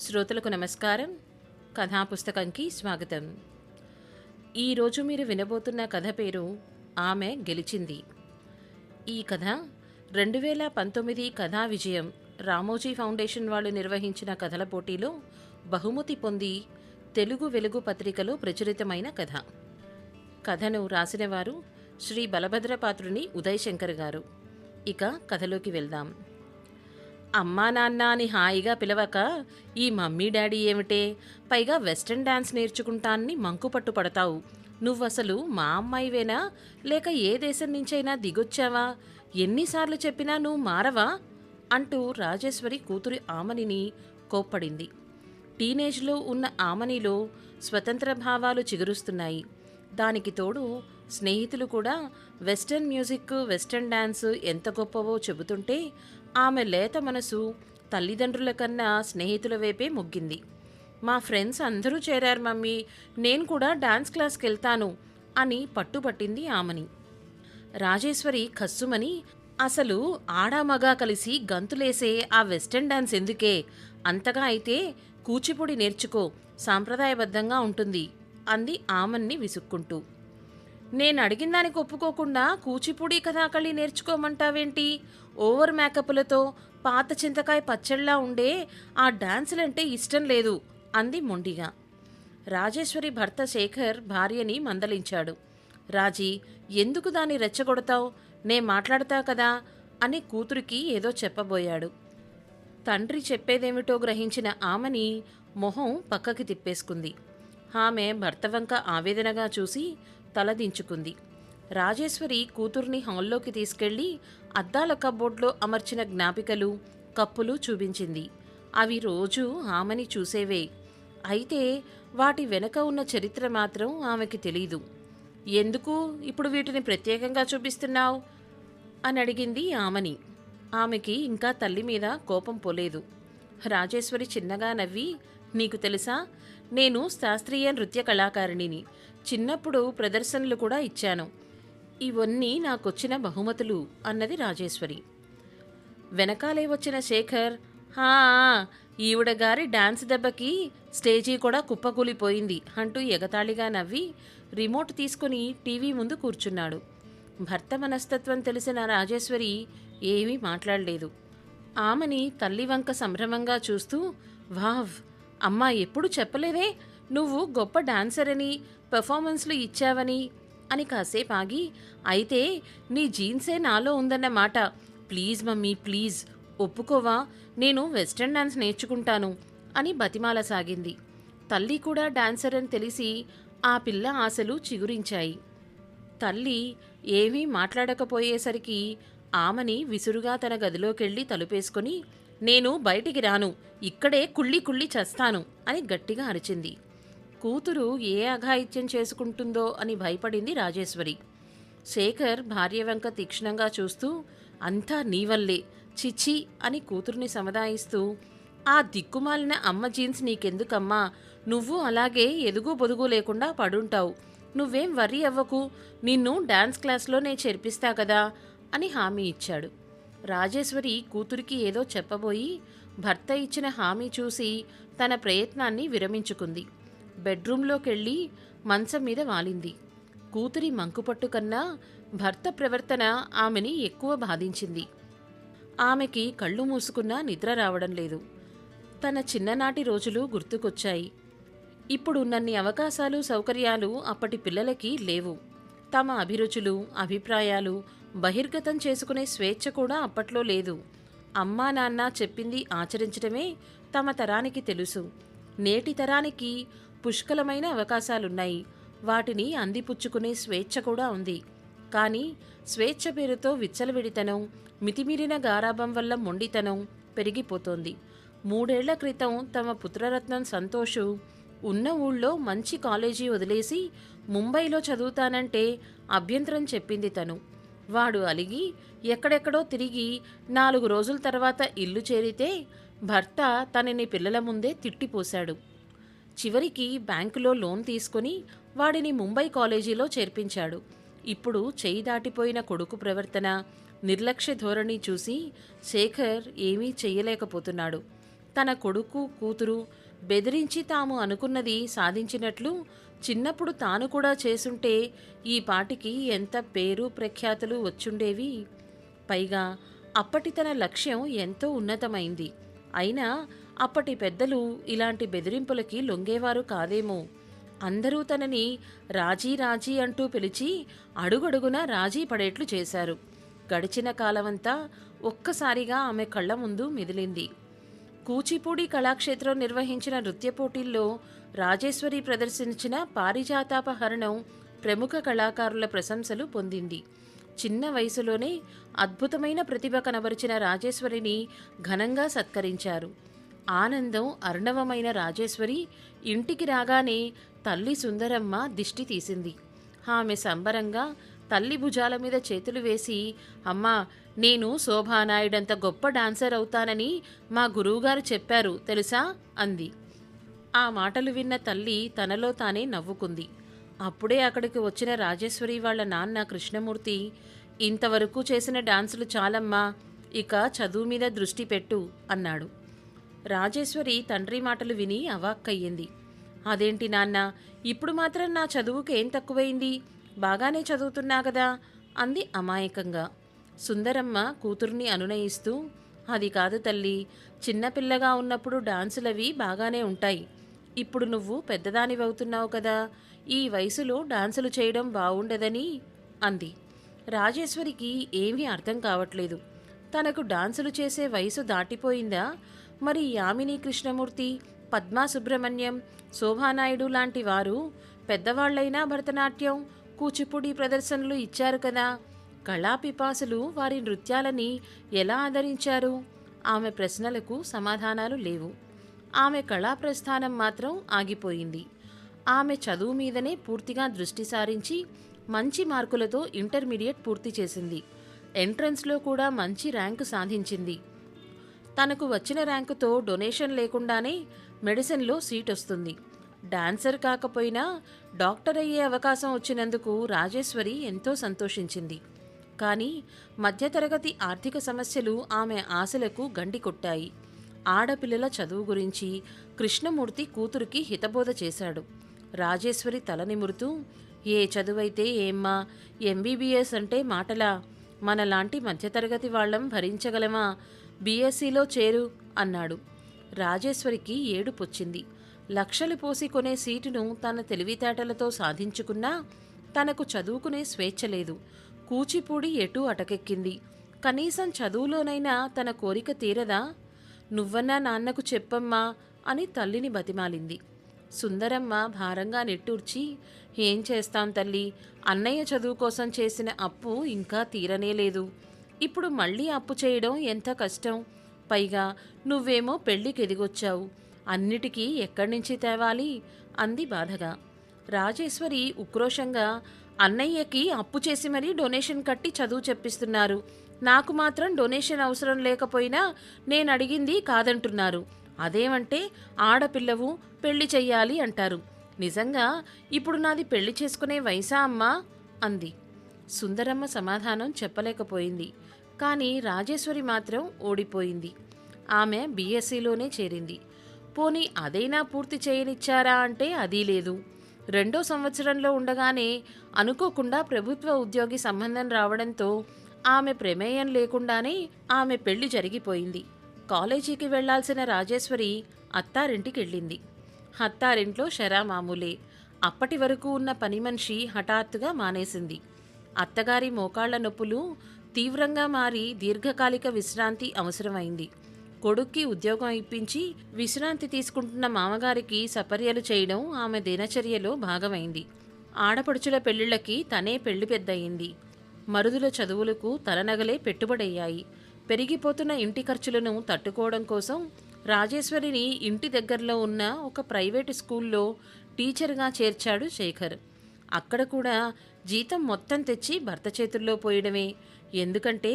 శ్రోతలకు నమస్కారం. కథా పుస్తకంకి స్వాగతం. ఈరోజు మీరు వినబోతున్న కథ పేరు ఆమె గెలిచింది. ఈ కథ రెండు వేల పంతొమ్మిది కథా విజయం రామోజీ ఫౌండేషన్ వాళ్ళు నిర్వహించిన కథల పోటీలో బహుమతి పొంది తెలుగు వెలుగు పత్రికలో ప్రచురితమైన కథ. కథను రాసినవారు శ్రీ బలభద్రపాత్రుని ఉదయ్ శంకర్ గారు. ఇక కథలోకి వెళ్దాం. అమ్మా నాన్న అని హాయిగా పిలవక ఈ మమ్మీ డాడీ ఏమిటే? పైగా వెస్ట్రన్ డాన్స్ నేర్చుకుంటానని మంకు పట్టు పడతావు. నువ్వసలు మా అమ్మాయివేనా? లేక ఏ దేశం నుంచైనా దిగొచ్చావా? ఎన్నిసార్లు చెప్పినా నువ్వు మారవా? అంటూ రాజేశ్వరి కూతురి ఆమనిని కోప్పడింది. టీనేజ్లో ఉన్న ఆమనిలో స్వతంత్ర భావాలు చిగురుస్తున్నాయి. దానికి తోడు స్నేహితులు కూడా వెస్టర్న్ మ్యూజిక్ వెస్టర్న్ డాన్స్ ఎంత గొప్పవో చెబుతుంటే ఆమె లేత మనసు తల్లిదండ్రుల కన్నా స్నేహితుల వైపే మొగ్గింది. మా ఫ్రెండ్స్ అందరూ చేరారు మమ్మీ. నేను కూడా డాన్స్ క్లాస్కి వెళ్తాను అని పట్టుబట్టింది ఆమెని. రాజేశ్వరి ఖస్సుమని అసలు ఆడామగా కలిసి గంతులేసే ఆ వెస్టర్న్ డాన్స్ ఎందుకే? అంతగా అయితే కూచిపూడి నేర్చుకో సాంప్రదాయబద్ధంగా ఉంటుంది అంది ఆమన్ని విసుక్కుంటూ. నేను అడిగిన దానికి ఒప్పుకోకుండా కూచిపూడి కథాకళి నేర్చుకోమంటావేంటి? ఓవర్ మేకప్లతో పాత చింతకాయ పచ్చళ్ళలా ఉండే ఆ డాన్సులంటే ఇష్టం లేదు అంది మొండిగా. రాజేశ్వరి భర్త శేఖర్ భార్యని మందలించాడు. రాజీ ఎందుకు దాన్ని రెచ్చగొడతావు? నే మాట్లాడతా కదా అని కూతురికి ఏదో చెప్పబోయాడు. తండ్రి చెప్పేదేమిటో గ్రహించిన ఆమెని మొహం పక్కకి తిప్పేసుకుంది. ఆమె భర్త వంక ఆవేదనగా చూసి తలదించుకుంది. రాజేశ్వరి కూతుర్ని హాల్లోకి తీసుకెళ్ళి అద్దాల కబోర్డ్లో అమర్చిన జ్ఞాపికలు కప్పులు చూపించింది. అవి రోజూ ఆమెని చూసేవే. అయితే వాటి వెనక ఉన్న చరిత్ర మాత్రం ఆమెకి తెలీదు. ఎందుకు ఇప్పుడు వీటిని ప్రత్యేకంగా చూపిస్తున్నావు? అని అడిగింది ఆమెని. ఆమెకి ఇంకా తల్లి మీద కోపం పోలేదు. రాజేశ్వరి చిన్నగా నవ్వి నీకు తెలుసా? నేను శాస్త్రీయ నృత్య కళాకారిణిని. చిన్నప్పుడు ప్రదర్శనలు కూడా ఇచ్చాను. ఇవన్నీ నాకొచ్చిన బహుమతులు అన్నది రాజేశ్వరి. వెనకాలే వచ్చిన శేఖర్ హా ఈవిడ గారి డాన్స్ దెబ్బకి స్టేజీ కూడా కుప్పకూలిపోయింది అంటూ ఎగతాళిగా నవ్వి రిమోట్ తీసుకుని టీవీ ముందు కూర్చున్నాడు. భర్త మనస్తత్వం తెలిసిన రాజేశ్వరి ఏమీ మాట్లాడలేదు. ఆమెని తల్లి వంక సంభ్రమంగా చూస్తూ వావ్ అమ్మా ఎప్పుడు చెప్పలేదే? నువ్వు గొప్ప డాన్సర్ అని పెర్ఫార్మెన్స్లు ఇచ్చావని అని కాసేపు ఆగి అయితే నీ జీన్సే నాలో ఉందన్నమాట ప్లీజ్ మమ్మీ ప్లీజ్. ఒప్పుకోవా? నేను వెస్ట్రన్ డాన్స్ నేర్చుకుంటాను అని బతిమాల సాగింది. తల్లి కూడా డాన్సర్ అని తెలిసి ఆ పిల్ల ఆశలు చిగురించాయి. తల్లి ఏమీ మాట్లాడకపోయేసరికి ఆమెని విసురుగా తన గదిలోకెళ్ళి తలుపేసుకుని నేను బయటికి రాను. ఇక్కడే కుళ్ళి కుళ్ళి చస్తాను అని గట్టిగా అరిచింది. కూతురు ఏ అఘాయిత్యం చేసుకుంటుందో అని భయపడింది రాజేశ్వరి. శేఖర్ భార్య వెంక తీక్షణంగా చూస్తూ అంతా నీవల్లే చిచ్చి అని కూతుర్ని సముదాయిస్తూ ఆ దిక్కుమాలిన అమ్మ జీన్స్ నీకెందుకమ్మా? నువ్వు అలాగే ఎదుగు బొదుగు లేకుండా పడుంటావు. నువ్వేం వర్రీ అవ్వకు. నిన్ను డాన్స్ క్లాస్లోనే చేర్పిస్తా కదా అని హామీ ఇచ్చాడు. రాజేశ్వరి కూతురికి ఏదో చెప్పబోయి భర్త ఇచ్చిన హామీ చూసి తన ప్రయత్నాన్ని విరమించుకుంది. బెడ్రూంలోకెళ్ళి మంచం మీద వాలింది. కూతురి మంకుపట్టు కన్నా భర్త ప్రవర్తన ఆమెని ఎక్కువ బాధించింది. ఆమెకి కళ్ళు మూసుకున్నా నిద్ర రావడం లేదు. తన చిన్ననాటి రోజులు గుర్తుకొచ్చాయి. ఇప్పుడు నన్ని అవకాశాలు సౌకర్యాలు అప్పటి పిల్లలకి లేవు. తమ అభిరుచులు అభిప్రాయాలు బహిర్గతం చేసుకునే స్వేచ్ఛ కూడా అప్పట్లో లేదు. అమ్మా నాన్న చెప్పింది ఆచరించడమే తమ తరానికి తెలుసు. నేటి తరానికి పుష్కలమైన అవకాశాలున్నాయి. వాటిని అందిపుచ్చుకునే స్వేచ్ఛ కూడా ఉంది. కానీ స్వేచ్ఛ పేరుతో విచ్చలవిడితనం మితిమీరిన గారాభం వల్ల మొండితనం పెరిగిపోతోంది. మూడేళ్ళ క్రితం తమ పుత్రరత్నం సంతోషు ఉన్న ఊళ్ళో మంచి కాలేజీ వదిలేసి ముంబైలో చదువుతానంటే అభ్యంతరం చెప్పింది తను. వాడు అలిగి ఎక్కడెక్కడో తిరిగి నాలుగు రోజుల తర్వాత ఇల్లు చేరితే భర్త తనని పిల్లల ముందే తిట్టిపోశాడు. చివరికి బ్యాంకులో లోన్ తీసుకుని వాడిని ముంబై కాలేజీలో చేర్పించాడు. ఇప్పుడు చేయి దాటిపోయిన కొడుకు ప్రవర్తన నిర్లక్ష్య ధోరణి చూసి శేఖర్ ఏమీ చేయలేకపోతున్నాడు తన కొడుకు కూతురు బెదిరించి తాము అనుకున్నది సాధించినట్లు చిన్నప్పుడు తాను కూడా చేసుంటే ఈ పాటికి ఎంత పేరు ప్రఖ్యాతులు వచ్చుండేవి. పైగా అప్పటి తన లక్ష్యం ఎంతో ఉన్నతమైంది. అయినా అప్పటి పెద్దలు ఇలాంటి బెదిరింపులకి లొంగేవారు కాదేమో. అందరూ తనని రాజీ రాజీ అంటూ పిలిచి అడుగడుగున రాజీ పడేట్లు చేశారు. గడిచిన కాలమంతా ఒక్కసారిగా ఆమె కళ్ళ ముందు మిదిలింది కూచిపూడి కళాక్షేత్రం నిర్వహించిన నృత్య పోటీల్లో రాజేశ్వరి ప్రదర్శించిన పారిజాతాపహరణం ప్రముఖ కళాకారుల ప్రశంసలు పొందింది. చిన్న వయసులోనే అద్భుతమైన ప్రతిభ కనబరిచిన రాజేశ్వరిని ఘనంగా సత్కరించారు. ఆనందం అర్ణవమైన రాజేశ్వరి ఇంటికి రాగానే తల్లి సుందరమ్మ దిష్టి తీసింది. ఆమె సంబరంగా తల్లి భుజాల మీద చేతులు వేసి అమ్మా నేను శోభానాయుడంత గొప్ప డాన్సర్ అవుతానని మా గురువుగారు చెప్పారు తెలుసా? అంది. ఆ మాటలు విన్న తల్లి తనలో తానే నవ్వుకుంది. అప్పుడే అక్కడికి వచ్చిన రాజేశ్వరి వాళ్ళ నాన్న కృష్ణమూర్తి ఇంతవరకు చేసిన డాన్సులు చాలమ్మా ఇక చదువు మీద దృష్టి పెట్టు అన్నాడు. రాజేశ్వరి తండ్రి మాటలు విని అవాక్కయ్యింది. అదేంటి నాన్న ఇప్పుడు మాత్రం నా చదువుకేం ఏం తక్కువైంది? బాగానే చదువుతున్నా కదా అంది అమాయకంగా. సుందరమ్మ కూతుర్ని అనునయిస్తూ అది కాదు తల్లి చిన్నపిల్లగా ఉన్నప్పుడు డాన్సులవి బాగానే ఉంటాయి. ఇప్పుడు నువ్వు పెద్దదానివవుతున్నావు కదా ఈ వయసులో డాన్సులు చేయడం బావుండదని అంది. రాజేశ్వరికి ఏమీ అర్థం కావట్లేదు. తనకు డాన్సులు చేసే వయసు దాటిపోయిందా? మరి యామిని కృష్ణమూర్తి పద్మా సుబ్రహ్మణ్యం శోభానాయుడు లాంటి వారు పెద్దవాళ్ళైనా భరతనాట్యం కూచిపూడి ప్రదర్శనలు ఇచ్చారు కదా. కళాపిపాసులు వారి నృత్యాలని ఎలా ఆదరించారు? ఆమె ప్రశ్నలకు సమాధానాలు లేవు. ఆమె కళా ప్రస్థానం మాత్రం ఆగిపోయింది. ఆమె చదువు మీదనే పూర్తిగా దృష్టి సారించి మంచి మార్కులతో ఇంటర్మీడియట్ పూర్తి చేసింది. ఎంట్రన్స్లో కూడా మంచి ర్యాంకు సాధించింది. తనకు వచ్చిన ర్యాంకుతో డొనేషన్ లేకుండానే మెడిసిన్లో సీట్ వస్తుంది. డాన్సర్ కాకపోయినా డాక్టర్ అయ్యే అవకాశం వచ్చినందుకు రాజేశ్వరి ఎంతో సంతోషించింది. కానీ మధ్యతరగతి ఆర్థిక సమస్యలు ఆమె ఆశలకు గండి కొట్టాయి. ఆడపిల్లల చదువు గురించి కృష్ణమూర్తి కూతురికి హితబోధ చేశాడు. రాజేశ్వరి తల నిమురుతూ ఏ చదువైతే ఏమ్మా ఎంబీబీఎస్ అంటే మాటలా? మనలాంటి మధ్యతరగతి వాళ్ళం భరించగలమా? బీఎస్సీలో చేరు అన్నాడు. రాజేశ్వరికి ఏడుపొచ్చింది లక్షలు పోసి కొనే సీటును తన తెలివితేటలతో సాధించుకున్నా తనకు చదువుకునే స్వేచ్ఛ లేదు. కూచిపూడి ఎటూ అటకెక్కింది. కనీసం చదువులోనైనా తన కోరిక తీరదా? నువ్వన్నా నాన్నకు చెప్పమ్మా అని తల్లిని బతిమాలింది. సుందరమ్మ భారంగా నెట్టూర్చి ఏం చేస్తాం తల్లి? అన్నయ్య చదువు కోసం చేసిన అప్పు ఇంకా తీరనే లేదు. ఇప్పుడు మళ్ళీ అప్పు చేయడం ఎంత కష్టం? పైగా నువ్వేమో పెళ్ళికి ఎదిగొచ్చావు. అన్నిటికీ ఎక్కడి నుంచి తేవాలి? అంది బాధగా. రాజేశ్వరి ఉక్రోషంగా అన్నయ్యకి అప్పు చేసి మరీ డొనేషన్ కట్టి చదువు చెప్పిస్తున్నారు. నాకు మాత్రం డొనేషన్ అవసరం లేకపోయినా నేను అడిగింది కాదంటున్నారు. అదేమంటే ఆడపిల్లవు పెళ్ళి చెయ్యాలి అంటారు. నిజంగా ఇప్పుడు నాది పెళ్ళి చేసుకునే వయసా అమ్మా? అంది. సుందరమ్మ సమాధానం చెప్పలేకపోయింది. కానీ రాజేశ్వరి మాత్రం ఓడిపోయింది. ఆమె బీఎస్సీలోనే చేరింది. పోనీ అదైనా పూర్తి చేయనిచ్చారా అంటే అదీ లేదు. రెండో సంవత్సరంలో ఉండగానే అనుకోకుండా ప్రభుత్వ ఉద్యోగి సంబంధం రావడంతో ఆమె ప్రమేయం లేకుండానే ఆమె పెళ్ళి జరిగిపోయింది. కాలేజీకి వెళ్ళాల్సిన రాజేశ్వరి అత్తారింటికి వెళ్ళింది అత్తారింట్లో షరా మామూలే అప్పటి వరకు ఉన్న పని మనిషి హఠాత్తుగా మానేసింది. అత్తగారి మోకాళ్ళ నొప్పులు తీవ్రంగా మారి దీర్ఘకాలిక విశ్రాంతి అవసరమైంది. కొడుక్కి ఉద్యోగం ఇప్పించి విశ్రాంతి తీసుకుంటున్న మామగారికి సపర్యలు చేయడం ఆమె దినచర్యలో భాగమైంది. ఆడపడుచుల పెళ్ళిళ్ళకి తనే పెళ్ళి పెద్దయింది మరుదుల చదువులకు తలనగలే పెట్టుబడయ్యాయి. పెరిగిపోతున్న ఇంటి ఖర్చులను తట్టుకోవడం కోసం రాజేశ్వరిని ఇంటి దగ్గరలో ఉన్న ఒక ప్రైవేటు స్కూల్లో టీచర్గా చేర్చాడు శేఖర్. అక్కడ కూడా జీతం మొత్తం తెచ్చి భర్త చేతుల్లో పోయడమే ఎందుకంటే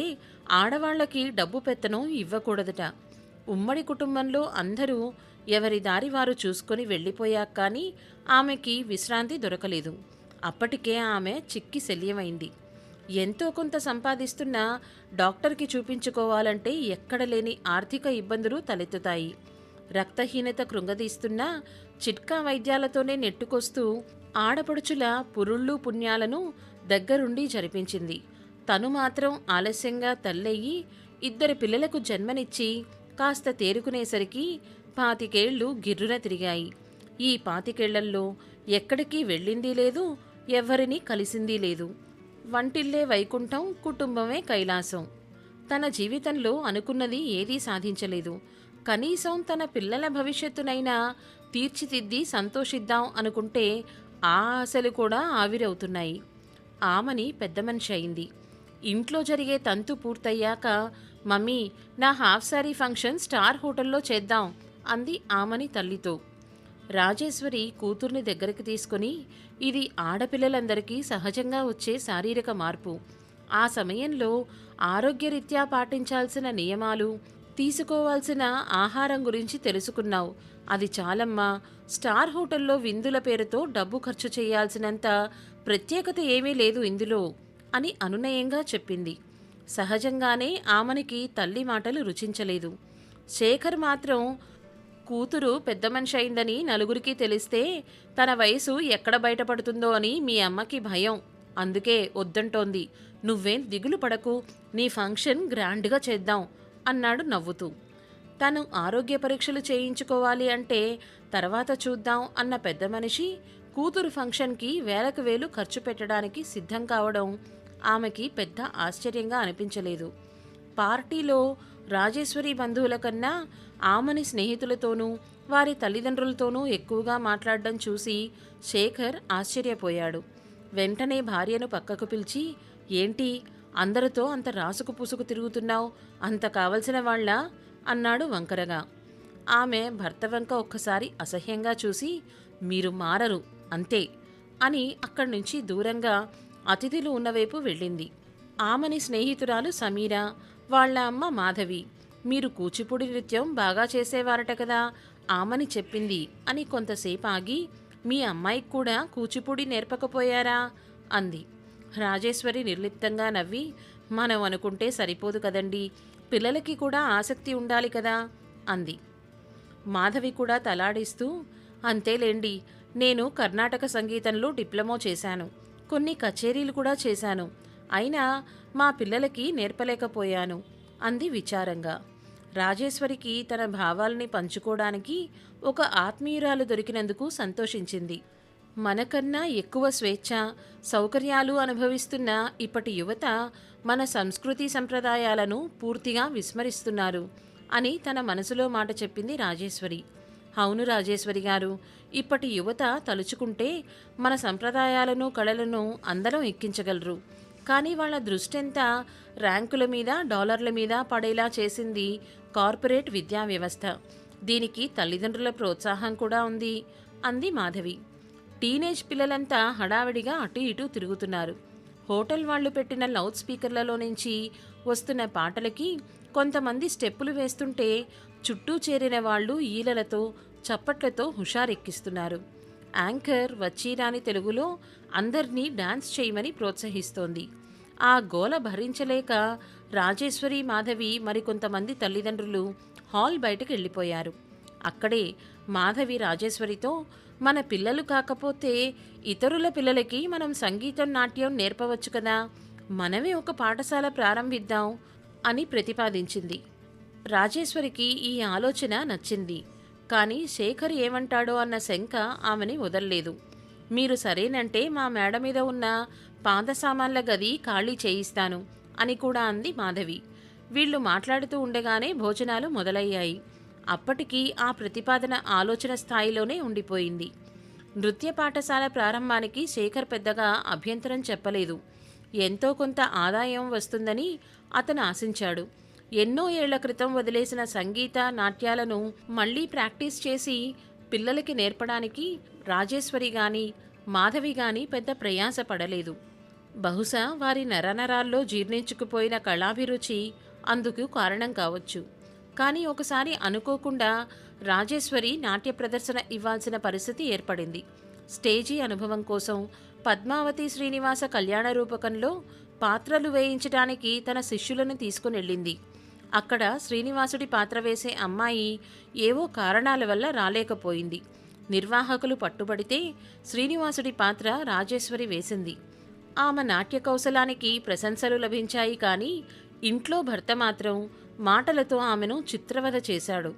ఆడవాళ్ళకి డబ్బు పెత్తనం ఇవ్వకూడదట. ఉమ్మడి కుటుంబంలో అందరూ ఎవరి దారి వారు చూసుకొని వెళ్ళిపోయాక కానీ ఆమెకి విశ్రాంతి దొరకలేదు. అప్పటికే ఆమె చిక్కి శల్యమైంది. ఎంతో కొంత సంపాదిస్తున్న డాక్టర్కి చూపించుకోవాలంటే ఎక్కడ లేని ఆర్థిక ఇబ్బందులు తలెత్తుతాయి. రక్తహీనత కృంగదీస్తున్న చిట్కా వైద్యాలతోనే నెట్టుకొస్తూ ఆడపడుచుల పురుళ్ళు పుణ్యాలను దగ్గరుండి జరిపించింది. తను మాత్రం ఆలస్యంగా తల్లయ్యి ఇద్దరు పిల్లలకు జన్మనిచ్చి కాస్త తేరుకునేసరికి పాతికేళ్ళు గిర్రున తిరిగాయి. ఈ పాతికేళ్ళల్లో ఎక్కడికి వెళ్ళింది లేదు ఎవరినీ కలిసింది లేదు. వంటిల్లే వైకుంఠం కుటుంబమే కైలాసం. తన జీవితంలో అనుకున్నది ఏదీ సాధించలేదు. కనీసం తన పిల్లల భవిష్యత్తునైనా తీర్చిదిద్ది సంతోషిద్దాం అనుకుంటే ఆ ఆశలు కూడా ఆవిరవుతున్నాయి. ఆమని పెద్ద మనిషి అయింది. ఇంట్లో జరిగే తంతు పూర్తయ్యాక మమ్మీ నా హాఫ్ సారీ ఫంక్షన్ స్టార్ హోటల్లో చేద్దాం అంది ఆమని తల్లితో. రాజేశ్వరి కూతుర్ని దగ్గరికి తీసుకుని ఇది ఆడపిల్లలందరికీ సహజంగా వచ్చే శారీరక మార్పు. ఆ సమయంలో ఆరోగ్యరీత్యా పాటించాల్సిన నియమాలు తీసుకోవాల్సిన ఆహారం గురించి తెలుసుకున్నావు. అది చాలమ్మా. స్టార్ హోటల్లో విందుల పేరుతో డబ్బు ఖర్చు చేయాల్సినంత ప్రత్యేకత ఏమీ లేదు ఇందులో. అని అనునయంగా చెప్పింది. సహజంగానే ఆమెనికి తల్లి మాటలు రుచించలేదు. శేఖర్ మాత్రం కూతురు పెద్ద మనిషి అయిందని నలుగురికి తెలిస్తే తన వయసు ఎక్కడ బయటపడుతుందో అని మీ అమ్మకి భయం. అందుకే వద్దంటోంది. నువ్వేం దిగులు పడకు. నీ ఫంక్షన్ గ్రాండ్గా చేద్దాం అన్నాడు నవ్వుతూ. తను ఆరోగ్య పరీక్షలు చేయించుకోవాలి అంటే తర్వాత చూద్దాం అన్న పెద్ద మనిషి కూతురు ఫంక్షన్కి వేలకు వేలు ఖర్చు పెట్టడానికి సిద్ధం కావడం ఆమెకి పెద్ద ఆశ్చర్యంగా అనిపించలేదు. పార్టీలో రాజేశ్వరి బంధువుల కన్నా ఆమెని స్నేహితులతోనూ వారి తల్లిదండ్రులతోనూ ఎక్కువగా మాట్లాడడం చూసి శేఖర్ ఆశ్చర్యపోయాడు. వెంటనే భార్యను పక్కకు పిలిచి ఏంటి అందరితో అంత రాసుకు పూసుకు తిరుగుతున్నావు? అంత కావలసిన వాళ్ళ? అన్నాడు వంకరగా. ఆమె భర్త వెంక ఒక్కసారి అసహ్యంగా చూసి మీరు మారరు అంతే అని అక్కడి నుంచి దూరంగా అతిథులు ఉన్నవైపు వెళ్ళింది. ఆమెని స్నేహితురాలు సమీర వాళ్ళ అమ్మ మాధవి. మీరు కూచిపూడి నృత్యం బాగా చేసేవారట కదా ఆమెని చెప్పింది అని కొంతసేపు ఆగి మీ అమ్మాయికి కూడా కూచిపూడి నేర్పకపోయారా? అంది. రాజేశ్వరి నిర్లిప్తంగా నవ్వి మనం అనుకుంటే సరిపోదు కదండి పిల్లలకి కూడా ఆసక్తి ఉండాలి కదా అంది. మాధవి కూడా తలాడిస్తూ అంతేలేండి నేను కర్ణాటక సంగీతంలో డిప్లొమా చేశాను. కొన్ని కచేరీలు కూడా చేశాను. అయినా మా పిల్లలకి నేర్పలేకపోయాను అంది విచారంగా. రాజేశ్వరికి తన భావాల్ని పంచుకోవడానికి ఒక ఆత్మీయురాలు దొరికినందుకు సంతోషించింది. మనకన్నా ఎక్కువ స్వేచ్ఛ సౌకర్యాలు అనుభవిస్తున్న ఇప్పటి యువత మన సంస్కృతి సంప్రదాయాలను పూర్తిగా విస్మరిస్తున్నారు అని తన మనసులో మాట చెప్పింది రాజేశ్వరి. అవును రాజేశ్వరి గారు ఇప్పటి యువత తలుచుకుంటే మన సంప్రదాయాలను కళలను అందరం ఎక్కించగలరు. కానీ వాళ్ళ దృష్టంతా? ర్యాంకుల మీద డాలర్ల మీద పడేలా చేసింది కార్పొరేట్ విద్యా వ్యవస్థ. దీనికి తల్లిదండ్రుల ప్రోత్సాహం కూడా ఉంది అంది మాధవి. టీనేజ్ పిల్లలంతా హడావిడిగా అటు ఇటు తిరుగుతున్నారు. హోటల్ వాళ్ళు పెట్టిన లౌడ్ స్పీకర్లలో నుంచి వస్తున్న పాటలకి కొంతమంది స్టెప్పులు వేస్తుంటే చుట్టూ చేరిన వాళ్ళు ఈలలతో చప్పట్లతో హుషారెక్కిస్తున్నారు. యాంకర్ వచ్చిరాని తెలుగులో అందరినీ డాన్స్ చేయమని ప్రోత్సహిస్తోంది. ఆ గోల భరించలేక రాజేశ్వరి మాధవి మరికొంతమంది తల్లిదండ్రులు హాల్ బయటకు వెళ్ళిపోయారు. అక్కడే మాధవి రాజేశ్వరితో మన పిల్లలు కాకపోతే ఇతరుల పిల్లలకి మనం సంగీతం నాట్యం నేర్పవచ్చు కదా మనమే ఒక పాఠశాల ప్రారంభిద్దాం అని ప్రతిపాదించింది. రాజేశ్వరికి ఈ ఆలోచన నచ్చింది. కానీ శేఖర్ ఏమంటాడో అన్న శంక ఆమెని వదల్లేదు. మీరు సరేనంటే మా మేడ మీద ఉన్న పాదసామాన్ల గది ఖాళీ చేయిస్తాను అని కూడా అంది మాధవి. వీళ్ళు మాట్లాడుతూ ఉండగానే భోజనాలు మొదలయ్యాయి. అప్పటికి ఆ ప్రతిపాదన ఆలోచన స్థాయిలోనే ఉండిపోయింది. నృత్య పాఠశాల ప్రారంభానికి శేఖర్ పెద్దగా అభ్యంతరం చెప్పలేదు. ఎంతో కొంత ఆదాయం వస్తుందని అతను ఆశించాడు. ఎన్నో ఏళ్ళ క్రితం వదిలేసిన సంగీత నాట్యాలను మళ్ళీ ప్రాక్టీస్ చేసి పిల్లలకి నేర్పడానికి రాజేశ్వరి గాని మాధవి గాని పెద్ద ప్రయాస పడలేదు. బహుశా వారి నరనరాల్లో జీర్ణించుకుపోయిన కళాభిరుచి అందుకు కారణం కావచ్చు. కానీ ఒకసారి అనుకోకుండా రాజేశ్వరి నాట్య ప్రదర్శన ఇవ్వాల్సిన పరిస్థితి ఏర్పడింది. స్టేజీ అనుభవం కోసం పద్మావతి శ్రీనివాస కళ్యాణ రూపకంలో పాత్రలు వేయించడానికి తన శిష్యులను తీసుకుని వెళ్ళింది అక్కడ శ్రీనివాసుడి పాత్ర వేసే అమ్మాయి ఏవో కారణాల వల్ల రాలేకపోయింది. నిర్వాహకులు పట్టుబడితే శ్రీనివాసుడి పాత్ర రాజేశ్వరి వేసింది. ఆమె నాట్య కౌశలానికి ప్రశంసలు లభించాయి కానీ ఇంట్లో భర్త మాత్రం మాటలతో ఆమెను చిత్రవద చేశాడు.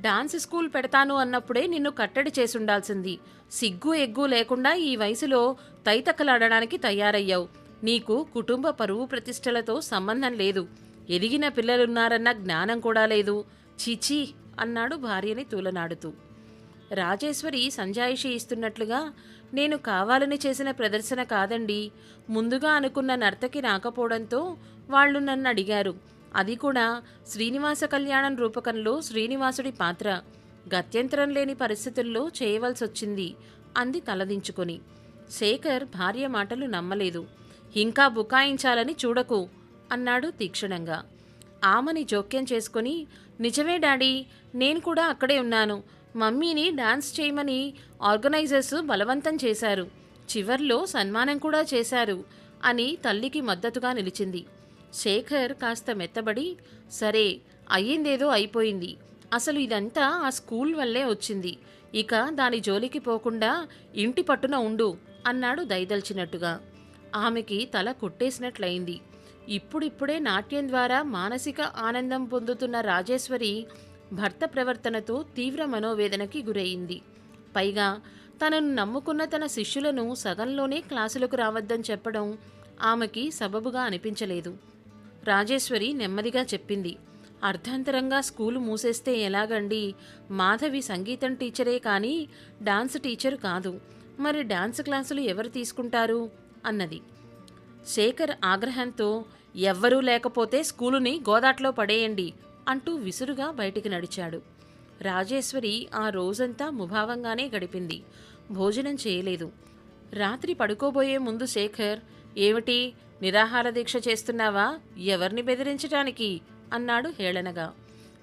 డాన్స్ స్కూల్ పెడతాను అన్నప్పుడే నిన్ను కట్టడి చేసుండాల్సింది. సిగ్గు ఎగ్గు లేకుండా ఈ వయసులో తైతక్కలాడడానికి తయారయ్యావు. నీకు కుటుంబ పరువు ప్రతిష్టలతో సంబంధం లేదు. ఎదిగిన పిల్లలున్నారన్న జ్ఞానం కూడా లేదు. చీచీ అన్నాడు భార్యని తూలనాడుతూ. రాజేశ్వరి సంజాయిషి ఇస్తున్నట్లుగా నేను కావాలని చేసిన ప్రదర్శన కాదండి. ముందుగా అనుకున్న నర్తకి రాకపోవడంతో వాళ్ళు నన్ను అడిగారు. అది కూడా శ్రీనివాస కళ్యాణం రూపకంలో శ్రీనివాసుడి పాత్ర. గత్యంతరం లేని పరిస్థితుల్లో చేయవలసొచ్చింది అంది తలదించుకొని. శేఖర్ భార్య మాటలు నమ్మలేదు. ఇంకా బుకాయించాలని చూడకు. అన్నాడు తీక్షణంగా. ఆమెని జోక్యం చేసుకుని నిజమే డాడీ నేను కూడా అక్కడే ఉన్నాను. మమ్మీని డాన్స్ చేయమని ఆర్గనైజర్స్ బలవంతం చేశారు. చివర్లో సన్మానం కూడా చేశారు అని తల్లికి మద్దతుగా నిలిచింది. శేఖర్ కాస్త మెత్తబడి సరే అయ్యిందేదో అయిపోయింది. అసలు ఇదంతా ఆ స్కూల్ వల్లే వచ్చింది. ఇక దాని జోలికి పోకుండా ఇంటి పట్టున ఉండు అన్నాడు దయదల్చినట్టుగా. ఆమెకి తల కొట్టేసినట్లయింది. ఇప్పుడిప్పుడే నాట్యం ద్వారా మానసిక ఆనందం పొందుతున్న రాజేశ్వరి భర్త ప్రవర్తనతో తీవ్ర మనోవేదనకి గురయింది పైగా తనను నమ్ముకున్న తన శిష్యులను సగంలోనే క్లాసులకు రావద్దని చెప్పడం ఆమెకి సబబుగా అనిపించలేదు. రాజేశ్వరి నెమ్మదిగా చెప్పింది అర్ధాంతరంగా స్కూలు మూసేస్తే ఎలాగండి? మాధవి సంగీతం టీచరే కానీ డాన్స్ టీచరు కాదు. మరి డాన్స్ క్లాసులు ఎవరు తీసుకుంటారు? అన్నది. శేఖర్ ఆగ్రహంతో ఎవ్వరూ లేకపోతే స్కూలుని గోదాట్లో పడేయండి అంటూ విసురుగా బయటికి నడిచాడు. రాజేశ్వరి ఆ రోజంతా ముభావంగానే గడిపింది. భోజనం చేయలేదు. రాత్రి పడుకోబోయే ముందు శేఖర్ ఏమిటి? నిరాహార దీక్ష చేస్తున్నావా? ఎవరిని బెదిరించటానికి? అన్నాడు హేళనగా.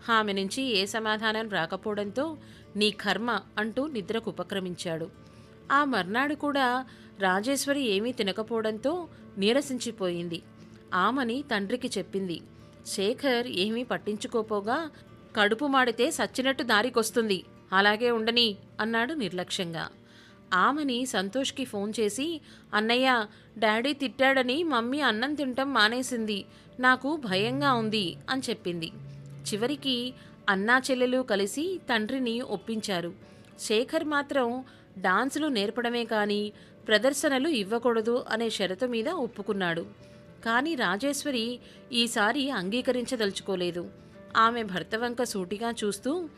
ఆమె నుంచి ఏ సమాధానం రాకపోవడంతో నీ కర్మ అంటూ నిద్రకు ఉపక్రమించాడు. ఆ మర్నాడు కూడా రాజేశ్వరి ఏమీ తినకపోవడంతో నీరసించిపోయింది. ఆమని తండ్రికి చెప్పింది. శేఖర్ ఏమీ పట్టించుకోపోగా కడుపు మాడితే సచ్చినట్టు దారికొస్తుంది. అలాగే ఉండని అన్నాడు నిర్లక్ష్యంగా. ఆమెని సంతోష్కి ఫోన్ చేసి అన్నయ్య డాడీ తిట్టాడని మమ్మీ అన్నం తినటం మానేసింది. నాకు భయంగా ఉంది అని చెప్పింది. చివరికి అన్నా చెల్లెలు కలిసి తండ్రిని ఒప్పించారు. శేఖర్ మాత్రం డాన్సులు నేర్పడమే కానీ ప్రదర్శనలు ఇవ్వకూడదు అనే షరతు మీద ఒప్పుకున్నాడు. కానీ రాజేశ్వరి ఈసారి అంగీకరించదలుచుకోలేదు. ఆమె భర్త వంక సూటిగా చూస్తూ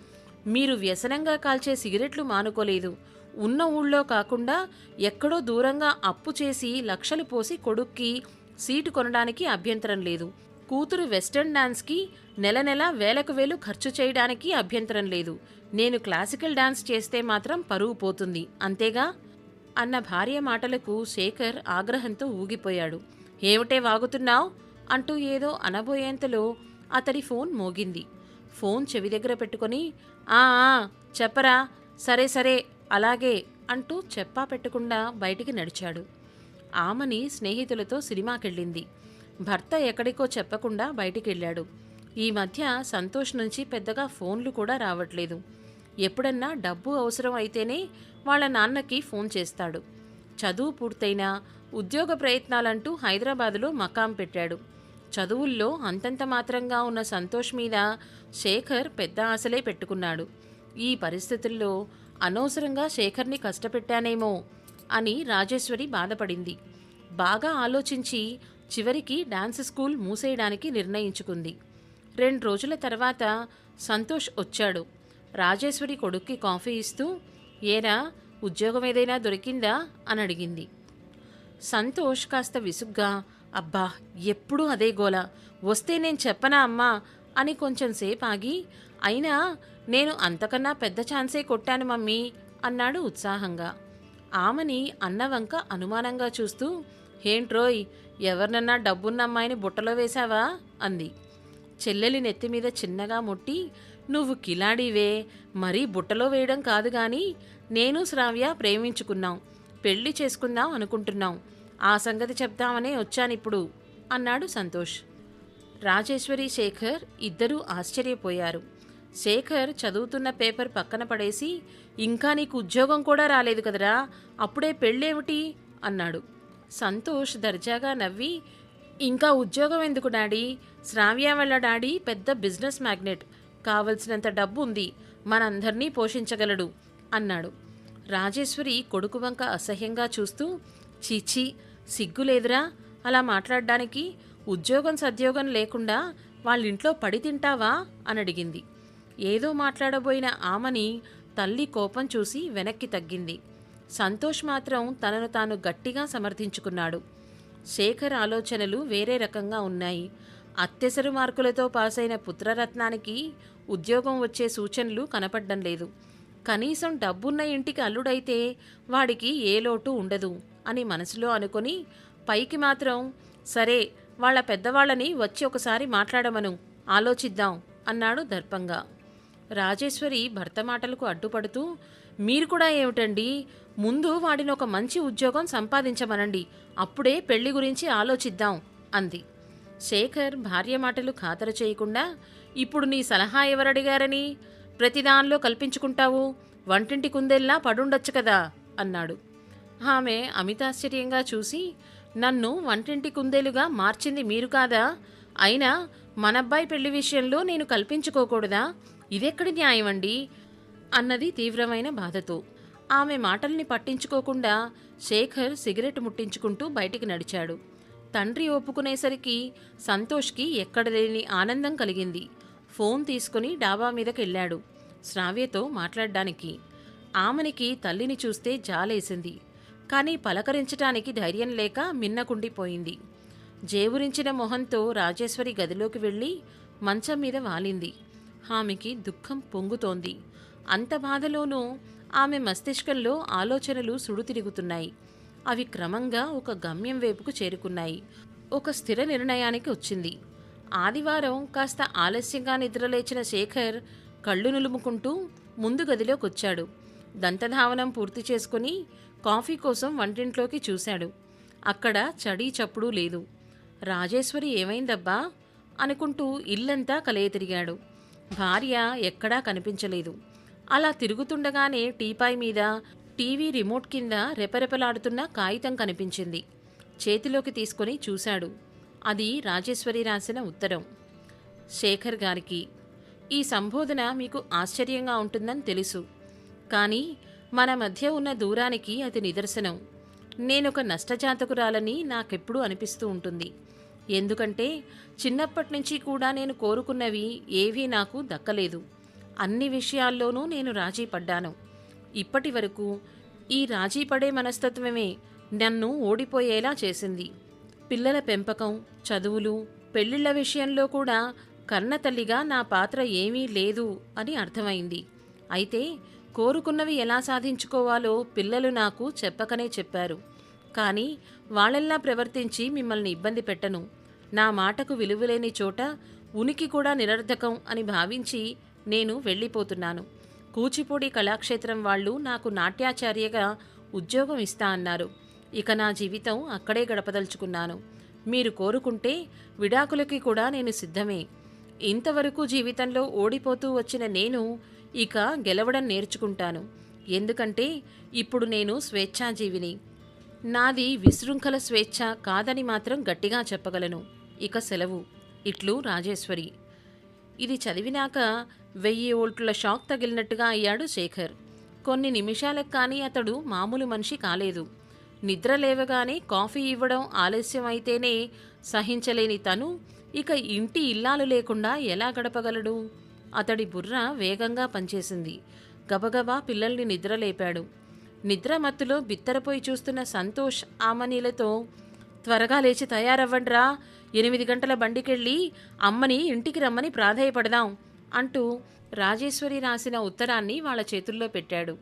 మీరు వ్యసనంగా కాల్చే సిగరెట్లు మానుకోలేదు. ఉన్న ఊళ్ళో కాకుండా ఎక్కడో దూరంగా అప్పు చేసి లక్షలు పోసి కొడుక్కి సీటు కొనడానికి అభ్యంతరం లేదు. కూతురు వెస్టర్న్ డాన్స్కి నెల నెల వేలకు వేలు ఖర్చు చేయడానికి అభ్యంతరం లేదు. నేను క్లాసికల్ డాన్స్ చేస్తే మాత్రం పరువు పోతుంది. అంతేగా? అన్న భార్య మాటలకు శేఖర్ ఆగ్రహంతో ఊగిపోయాడు. ఏమిటే వాగుతున్నావ్? అంటూ ఏదో అనబోయేంతలో అతడి ఫోన్ మోగింది. ఫోన్ చెవి దగ్గర పెట్టుకొని ఆ ఆ, చెప్పరా సరే సరే అలాగే అంటూ చెప్పా పెట్టకుండా బయటికి నడిచాడు. ఆమెని స్నేహితులతో సినిమాకెళ్ళింది. భర్త ఎక్కడికో చెప్పకుండా బయటికెళ్ళాడు. ఈ మధ్య సంతోష్ నుంచి పెద్దగా ఫోన్లు కూడా రావట్లేదు. ఎప్పుడన్నా డబ్బు అవసరం అయితేనే వాళ్ళ నాన్నకి ఫోన్ చేస్తాడు. చదువు పూర్తయినా ఉద్యోగ ప్రయత్నాలంటూ హైదరాబాదులో మకాం పెట్టాడు. చదువుల్లో అంతంత మాత్రంగా ఉన్న సంతోష్ మీద శేఖర్ పెద్ద ఆశలే పెట్టుకున్నాడు. ఈ పరిస్థితుల్లో అనవసరంగా శేఖర్ని కష్టపెట్టానేమో అని రాజేశ్వరి బాధపడింది. బాగా ఆలోచించి చివరికి డాన్స్ స్కూల్ మూసేయడానికి నిర్ణయించుకుంది. రెండు రోజుల తర్వాత సంతోష్ వచ్చాడు. రాజేశ్వరి కొడుక్కి కాఫీ ఇస్తూ ఏరా ఉద్యోగం ఏదైనా దొరికిందా? అని అడిగింది. సంతోష్ కాస్త విసుగ్గా అబ్బా ఎప్పుడూ అదే గోల. వస్తే నేను చెప్పనా అమ్మా? అని కొంచెం సేపు ఆగి అయినా నేను అంతకన్నా పెద్ద ఛాన్సే కొట్టాను మమ్మీ అన్నాడు ఉత్సాహంగా. ఆమెని అన్నవంక అనుమానంగా చూస్తూ ఏంట్రోయ్ ఎవరినన్నా డబ్బున్న అమ్మాయిని బుట్టలో వేశావా? అంది. చెల్లెలి నెత్తి మీద చిన్నగా ముట్టి నువ్వు కిలాడివే మరీ బుట్టలో వేయడం కాదు కానీ నేను శ్రావ్య ప్రేమించుకున్నాం. పెళ్ళి చేసుకుందాం అనుకుంటున్నాం. ఆ సంగతి చెప్దామనే వచ్చానిప్పుడు అన్నాడు సంతోష్. రాజేశ్వరి శేఖర్ ఇద్దరూ ఆశ్చర్యపోయారు. శేఖర్ చదువుతున్న పేపర్ పక్కన పడేసి ఇంకా నీకు ఉద్యోగం కూడా రాలేదు కదరా అప్పుడే పెళ్ళేమిటి? అన్నాడు. సంతోష్ దర్జాగా నవ్వి ఇంకా ఉద్యోగం ఎందుకు డాడీ? శ్రావ్య వాళ్ళ డాడీ పెద్ద బిజినెస్ మ్యాగ్నెట్. కావలసినంత డబ్బు ఉంది. మనందరినీ పోషించగలడు. అన్నాడు. రాజేశ్వరి కొడుకు వంక అసహ్యంగా చూస్తూ చీచీ సిగ్గులేదురా? అలా మాట్లాడడానికి ఉద్యోగం సద్యోగం లేకుండా వాళ్ళింట్లో పడి తింటావా? అని అడిగింది. ఏదో మాట్లాడబోయిన ఆమని తల్లి కోపం చూసి వెనక్కి తగ్గింది. సంతోష్ మాత్రం తనను తాను గట్టిగా సమర్థించుకున్నాడు. శేఖర్ ఆలోచనలు వేరే రకంగా ఉన్నాయి. అత్యసరు మార్కులతో పాసైన పుత్రరత్నానికి ఉద్యోగం వచ్చే సూచనలు కనపడ్డం లేదు. కనీసం డబ్బున్న ఇంటికి అల్లుడైతే వాడికి ఏ లోటు ఉండదు అని మనసులో అనుకొని పైకి మాత్రం సరే వాళ్ళ పెద్దవాళ్ళని వచ్చి ఒకసారి మాట్లాడమను ఆలోచిద్దాం అన్నాడు దర్పంగా. రాజేశ్వరి భర్త మాటలకు అడ్డుపడుతూ మీరు కూడా ఏమిటండి? ముందు వాడిని ఒక మంచి ఉద్యోగం సంపాదించమనండి. అప్పుడే పెళ్ళి గురించి ఆలోచిద్దాం అంది. శేఖర్ భార్య మాటలు ఖాతరు చేయకుండా ఇప్పుడు నీ సలహా ఎవరడిగారని? ప్రతిదానిలో కల్పించుకుంటావు? వంటింటి కుందేల్లా పడుండొచ్చు కదా? అన్నాడు. ఆమె అమితాశ్చర్యంగా చూసి నన్ను వంటింటి కుందేలుగా మార్చింది మీరు కాదా? అయినా మనబ్బాయి పెళ్ళి విషయంలో నేను కల్పించుకోకూడదా? ఇదెక్కడి న్యాయం అండి అన్నది తీవ్రమైన బాధతో. ఆమె మాటల్ని పట్టించుకోకుండా శేఖర్ సిగరెట్ ముట్టించుకుంటూ బయటికి నడిచాడు. తండ్రి ఒప్పుకునేసరికి సంతోష్కి ఎక్కడలేని ఆనందం కలిగింది. ఫోన్ తీసుకుని డాబా మీదకెళ్ళాడు శ్రావ్యతో మాట్లాడడానికి. ఆమెనికి తల్లిని చూస్తే జాలేసింది. కానీ పలకరించటానికి ధైర్యం లేక మిన్నకుండిపోయింది. జేవురించిన మొహంతో రాజేశ్వరి గదిలోకి వెళ్ళి మంచం మీద వాలింది. ఆమెకి దుఃఖం పొంగుతోంది. అంత బాధలోనూ ఆమె మస్తిష్కంలో ఆలోచనలు సుడుతిరుగుతున్నాయి. అవి క్రమంగా ఒక గమ్యం వైపుకు చేరుకున్నాయి. ఒక స్థిర నిర్ణయానికి వచ్చింది. ఆదివారం కాస్త ఆలస్యంగా నిద్రలేచిన శేఖర్ కళ్ళు నులుముకుంటూ ముందు గదిలోకొచ్చాడు. దంతధావనం పూర్తి చేసుకుని కాఫీ కోసం వంటింట్లోకి చూశాడు. అక్కడ చడీ చప్పుడు లేదు. రాజేశ్వరి ఏమైందబ్బా? అనుకుంటూ ఇల్లంతా కలయతిరిగాడు. భార్య ఎక్కడా కనిపించలేదు. అలా తిరుగుతుండగానే టీపాయ్ మీద టీవీ రిమోట్ కింద రెపరెపలాడుతున్న కాగితం కనిపించింది. చేతిలోకి తీసుకొని చూశాడు. అది రాజేశ్వరి రాసిన ఉత్తరం. శేఖర్ గారికి ఈ సంబోధన మీకు ఆశ్చర్యంగా ఉంటుందని తెలుసు. కానీ మన మధ్య ఉన్న దూరానికి అది నిదర్శనం. నేనొక నష్టజాతకురాలని నాకెప్పుడూ అనిపిస్తూ ఉంటుంది. ఎందుకంటే చిన్నప్పటి నుంచి కూడా నేను కోరుకున్నవి ఏవీ నాకు దక్కలేదు. అన్ని విషయాల్లోనూ నేను రాజీ పడ్డాను. ఇప్పటి వరకు ఈ రాజీ పడే మనస్తత్వమే నన్ను ఓడిపోయేలా చేసింది. పిల్లల పెంపకం చదువులు పెళ్ళిళ్ళ విషయంలో కూడా కన్నతల్లిగా నా పాత్ర ఏమీ లేదు అని అర్థమైంది. అయితే కోరుకున్నవి ఎలా సాధించుకోవాలో పిల్లలు నాకు చెప్పకనే చెప్పారు. కానీ వాళ్ళల్లా ప్రవర్తించి మిమ్మల్ని ఇబ్బంది పెట్టను. నా మాటకు విలువలేని చోట ఉనికి కూడా నిరర్ధకం అని భావించి నేను వెళ్ళిపోతున్నాను. కూచిపూడి కళాక్షేత్రం వాళ్ళు నాకు నాట్యాచార్యగా ఉద్యోగం ఇస్తా అన్నారు. ఇక నా జీవితం అక్కడే గడపదలుచుకున్నాను. మీరు కోరుకుంటే విడాకులకి కూడా నేను సిద్ధమే. ఇంతవరకు జీవితంలో ఓడిపోతూ వచ్చిన నేను ఇక గెలవడం నేర్చుకుంటాను. ఎందుకంటే ఇప్పుడు నేను స్వేచ్ఛాజీవిని. నాది విశృంఖల స్వేచ్ఛ కాదని మాత్రం గట్టిగా చెప్పగలను. ఇక సెలవు. ఇట్లు రాజేశ్వరి. ఇది చదివినాక వెయ్యి ఓల్ట్ల షాక్ తగిలినట్టుగా అయ్యాడు శేఖర్. కొన్ని నిమిషాలకు కానీ అతడు మామూలు మనిషి కాలేదు. నిద్ర లేవగానే కాఫీ ఇవ్వడం ఆలస్యం అయితేనే సహించలేని తను ఇక ఇంటి ఇల్లాలు లేకుండా ఎలా గడపగలడు? అతడి బుర్ర వేగంగా పనిచేసింది. గబగబా పిల్లల్ని నిద్రలేపాడు నిద్ర మత్తులో బిత్తరపోయి చూస్తున్న సంతోష్ ఆమనీలతో త్వరగా లేచి తయారవ్వండ్రా. ఎనిమిది గంటల బండికెళ్ళి అమ్మని ఇంటికి రమ్మని ప్రాధేయపడదాం అంటూ రాజేశ్వరి రాసిన ఉత్తరాన్ని వాళ్ళ చేతుల్లో పెట్టాడు.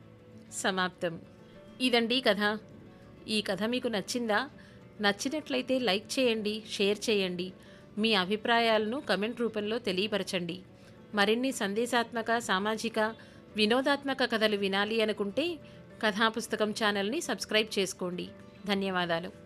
సమాప్తం. ఇదండి కథ. ఈ కథ మీకు నచ్చిందా? నచ్చినట్లయితే లైక్ చేయండి షేర్ చేయండి. మీ అభిప్రాయాలను కమెంట్ రూపంలో తెలియపరచండి. మరిన్ని సందేశాత్మక సామాజిక వినోదాత్మక కథలు వినాలి అనుకుంటే కథాపుస్తకం ఛానల్ని సబ్స్క్రైబ్ చేసుకోండి. ధన్యవాదాలు.